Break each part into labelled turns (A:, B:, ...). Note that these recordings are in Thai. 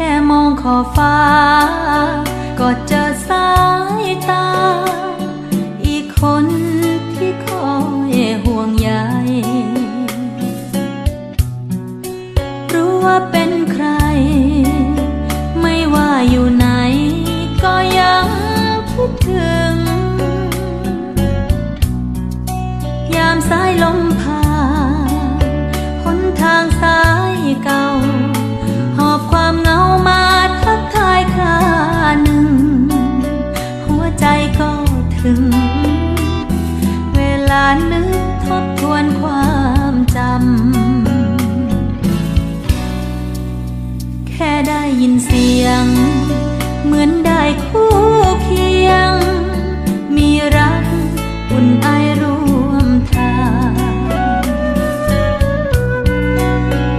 A: ค่มองขอบฟ้า ก็เจอสายตา อีกคนที่คอยห่วงใยรู้ว่าเป็นใคร ไม่ว่าอยู่ไหน ก็ยังคิดถึง ยามสายลมผ่า ถึงเวลานึกทบทวนความจำ แค่ได้ยินเสียง เหมือนได้คู่เคียง มีรักอุ่นไอร่วมทาง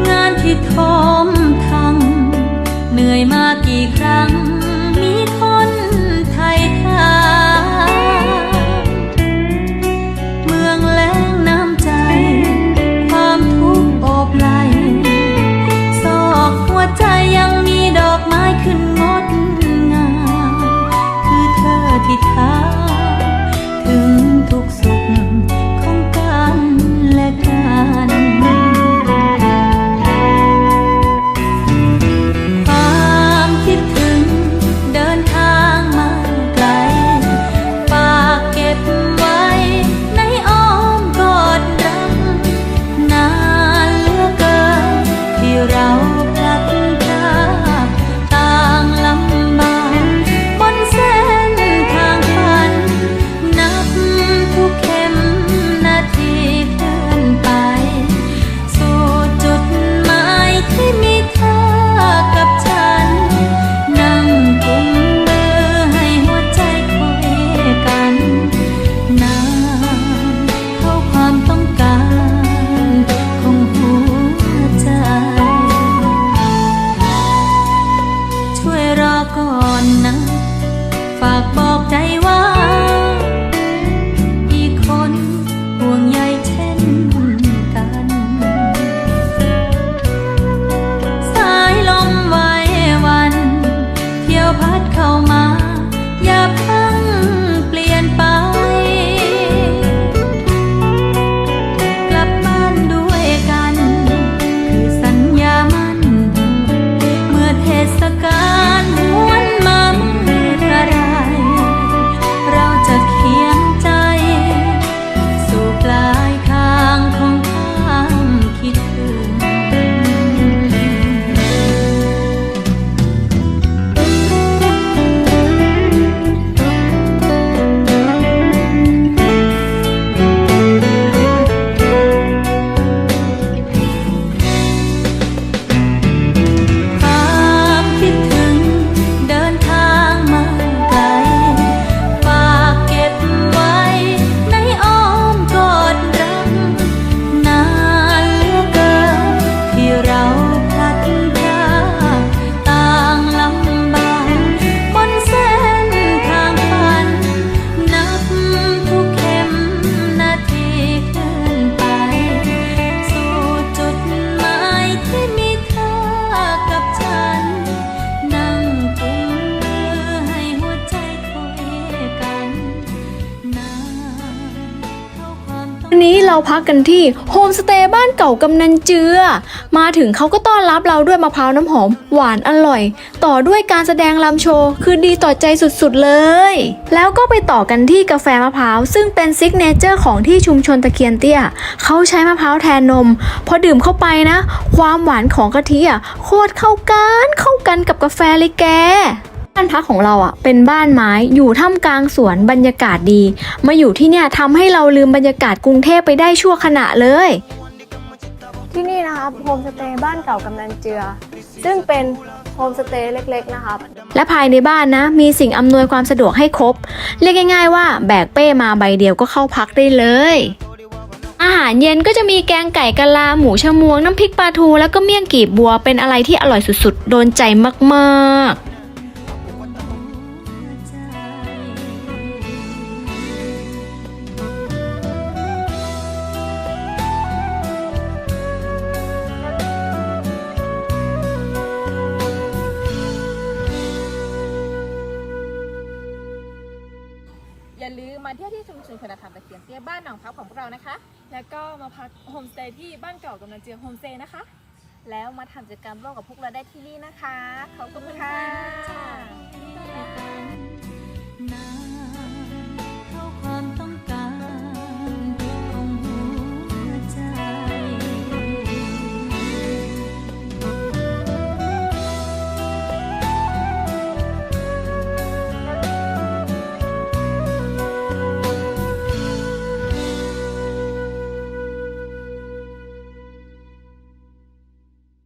A: งานที่ทม วันนี้เราพักกันที่
B: โฮมสเตย์บ้านเก่ากำนันเจือ มาถึงเขาก็ต้อนรับเราด้วยมะพร้าวน้ำหอม หวานอร่อย ต่อด้วยการแสดงลำโชว์ คือดีต่อใจสุดๆเลย แล้วก็ไปต่อกันที่กาแฟมะพร้าว ซึ่งเป็นซิกเนเจอร์ของที่ชุมชนตะเคียนเตี้ย เขาใช้มะพร้าวแทนนม พอดื่มเข้าไปนะ ความหวานของกะทิอะโคตรเข้ากันเข้ากันกับกาแฟเลยแก บ้านพักของเราอะเป็นบ้านไม้อยู่ท่ามกลางสวนบรรยากาศดี มาอยู่ที่เนี่ยทำให้เราลืมบรรยากาศกรุงเทพไปได้ชั่วขณะเลย ที่นี่นะครับโฮมสเตย์บ้านเก่ากำนันเจือ ซึ่งเป็นโฮมสเตย์เล็กๆนะครับ และภายในบ้านนะ มีสิ่งอำนวยความสะดวกให้ครบ เรียกง่าย ๆ ว่าแบกเป้มาใบเดียวก็เข้าพักได้เลย อาหารเย็นก็จะมีแกงไก่กะลา หมูชะมวง น้ำพริกปลาทู แล้วก็เมี่ยงกีบบัวเป็นอะไรที่อร่อยสุดๆ โดนใจมากๆ
C: มาเที่ยวที่ชุมชนคุณธรรมตะเคียนเตี้ยบ้านหนองพับของพวกเรานะคะ
D: แล้วก็มาพักโฮมสเตย์ที่บ้านเก่ากำนันเจือโฮมสเตย์นะคะ
C: แล้วมาทำกิจกรรมร่วมกับพวกเราได้ที่นี่นะคะ ขอบคุณค่ะ